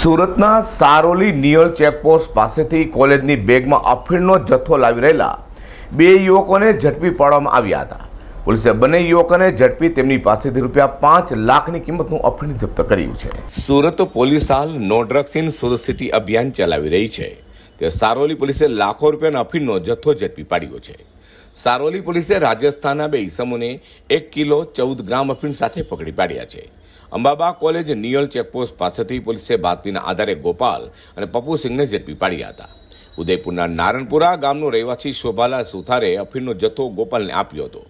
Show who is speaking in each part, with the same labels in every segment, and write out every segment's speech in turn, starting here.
Speaker 1: સુરતના Saroli near checkpost પાસેથી કોલેજની બેગમાં અફીણનો જથ્થો લાવી રહેલા બે યુવકોને ઝડપી પાડવામાં આવ્યા હતા. પોલીસે બંને યુવકોને ઝડપી તેમની પાસેથી રૂપિયા પાંચ લાખની કિંમતનું અફીણ જપ્ત કર્યું છે. સુરત પોલીસ હાલ no drugs in Surat city અભિયાન ચલાવી રહી છે. તે સારોલી પોલીસે લાખો રૂપિયાના અફીણનો જથ્થો ઝડપી પાડ્યો છે. સારોલી પોલીસે રાજસ્થાનના બે ઇસમોને એક કિલો ચૌદ ગ્રામ અફીણ સાથે પકડી પાડ્યા છે. અંબાબા કોલેજ નિયલ ચેકપોસ્ટ પાસેથી પોલીસે બાતમીના આધારે ગોપાલ અને પપ્પુ સિંહને ઝડપી પાડ્યા હતા. ઉદયપુરના નારણપુરા ગામનો રહેવાસી શોભાલાલ સુથારે અફીણનો જથ્થો ગોપાલને આપ્યો હતો.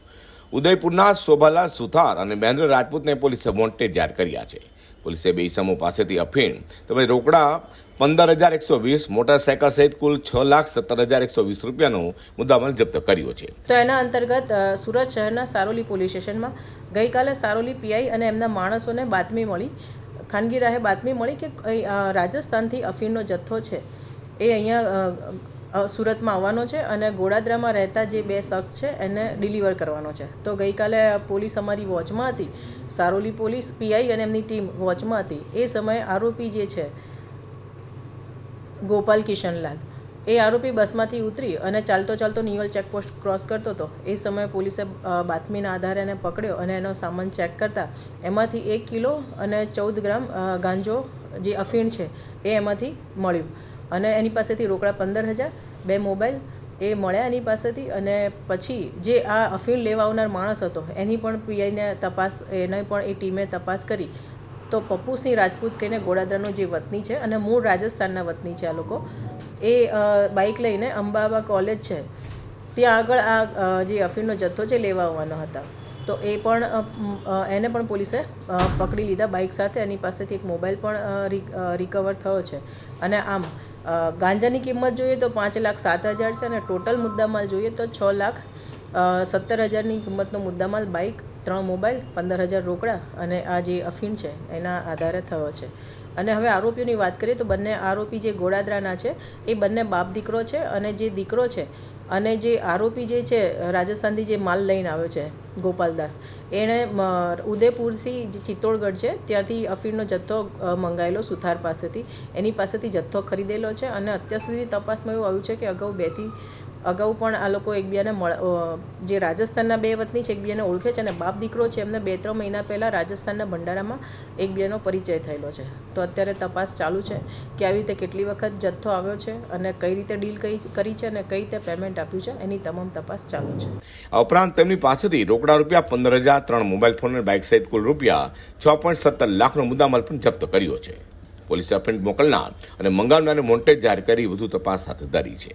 Speaker 1: ઉદયપુરના શોભાલાલ સુથાર અને મહેન્દ્ર રાજપૂતને પોલીસે વોન્ટેડ જાહેર કર્યા છે. પોલીસે બે ઇસમો પાસેથી અફીણ, તેમજ રોકડા પંદર હજાર એકસો વીસ, મોટરસાયકલ સહિત કુલ છ લાખ સત્તર હજાર એકસો વીસ રૂપિયાનો મુદ્દામાલ જપ્ત કર્યો છે.
Speaker 2: તો એના અંતર્ગત સુરત શહેરના સારોલી પોલીસ સ્ટેશનમાં ગઈકાલે સારોલી પીઆઈ અને એમના માણસોને બાતમી મળી. ખાનગી રાહે બાતમી મળી કે રાજસ્થાનથી અફીણનો જથ્થો છે. એ અહીંયા સુરતમાં આવવાનો છે અને ગોડાદરામાં રહેતા જે બે શખ્સ છે, એને ડિલિવર કરવાનો છે. તો ગઈકાલે પોલીસ અમારી વોચમાં હતી. સારોલી પોલીસ પીઆઈ અને એમની ટીમ વોચમાં હતી. એ સમયે આરોપી જે છે, ગોપાલ કિશનલાલ. એ આરોપી બસમાંથી ઉતરી અને ચાલતો ચાલતો નિયલ ચેકપોસ્ટ ક્રોસ કરતો હતો. એ સમયે પોલીસે બાતમીના આધારે એને પકડ્યો અને એનો સામાન ચેક કરતા એમાંથી એક કિલો અને ચૌદ ગ્રામ ગાંજો જે અફીણ છે એ એમાંથી મળ્યું. અને એની પાસેથી રોકડા પંદર હજાર, બે મોબાઈલ એ મળ્યા એની પાસેથી અને પછી જે આ અફીણ લેવા આવનાર માણસ હતો એની પણ પીઆઈને તપાસ, એને પણ એ ટીમે તપાસ કરી. તો પપ્પુસિંહ રાજપૂત કહીને ગોડાદરાનો જે વતની છે અને મૂળ રાજસ્થાનના વતની છે આ લોકો એ બાઇક લઈને અંબાબા કોલેજ છે. ત્યાં આગળ આ જે અફીણનો જથ્થો છે લેવા આવવાનો હતા. તો એ પણ એને પણ પોલીસે પકડી લીધા બાઇક સાથે. એની પાસેથી એક મોબાઈલ પણ રિકવર થયો છે. અને આમ ગાંજાની કિંમત જોઈએ તો પાંચ લાખ સાત હજાર છે અને ટોટલ મુદ્દામાલ જોઈએ તો છ લાખ સત્તર હજારની કિંમતનો મુદ્દામાલ બાઇક ત્રણ મોબાઈલ પંદર હજાર રોકડા અને આ જે અફીણ છે, એના આધારે થયો છે. અને હવે આરોપીઓની વાત કરીએ તો બંને આરોપી જે ગોડાદરાના છે, એ બંને બાપ દીકરો છે અને જે દીકરો છે, અને જે આરોપી જે છે, રાજસ્થાનથી જે માલ લઈને આવ્યો છે, ગોપાલદાસ, એણે ઉદયપુરથી જે ચિત્તોડગઢ છે, ત્યાંથી અફીણનો જથ્થો મંગાવેલો સુથાર પાસેથી, એની પાસેથી જથ્થો ખરીદેલો છે અને અત્યાર સુધી તપાસમાં એવું આવ્યું છે કે અગાઉ બેથી અગાઉ પણ આ લોકો એકબીજાને જે રાજસ્થાનના બે વતની છે, એકબીજાને ઓળખે છે અને બાપ દીકરો છે, એમને બે ત્રણ મહિના પહેલાં રાજસ્થાનના ભંડારામાં એકબીજાનો પરિચય થયેલો છે. તો અત્યારે તપાસ ચાલુ છે કે આવી રીતે કેટલી વખત જથ્થો આવ્યો છે અને કઈ રીતે ડીલ કઈ, કરી છે અને કઈ રીતે પેમેન્ટ આપ્યું છે, એની તમામ તપાસ ચાલુ છે.
Speaker 1: આ ઉપરાંત તેમની પાસેથી રોકડા રૂપિયા પંદર હજાર, ત્રણ મોબાઈલ ફોન અને બાઇક સહિત કુલ રૂપિયા છ પોઈન્ટ સત્તર લાખનો મુદ્દામાલ પણ જપ્ત કર્યો છે. પોલીસે અફીણ મોકલનાર અને મંગાવનારને મોન્ટેજ જાહેર કરી વધુ તપાસ હાથ ધરી છે.